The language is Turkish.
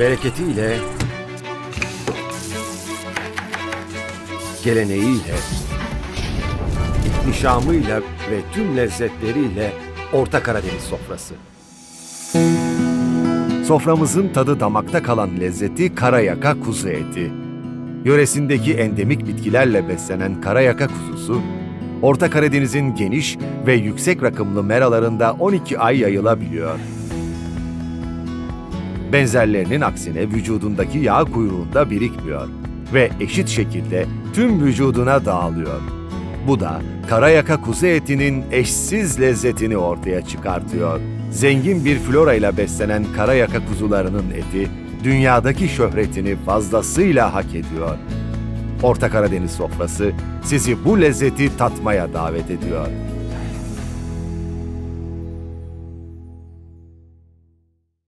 bereketiyle, geleneğiyle, ihtişamıyla ve tüm lezzetleriyle Orta Karadeniz sofrası. Soframızın tadı damakta kalan lezzeti karayaka kuzu eti. Yöresindeki endemik bitkilerle beslenen karayaka kuzusu, Orta Karadeniz'in geniş ve yüksek rakımlı meralarında 12 ay yayılabiliyor. Benzerlerinin aksine vücudundaki yağ kuyruğunda birikmiyor ve eşit şekilde tüm vücuduna dağılıyor. Bu da karayaka kuzu etinin eşsiz lezzetini ortaya çıkartıyor. Zengin bir flora ile beslenen karayaka kuzularının eti dünyadaki şöhretini fazlasıyla hak ediyor. Orta Karadeniz sofrası sizi bu lezzeti tatmaya davet ediyor.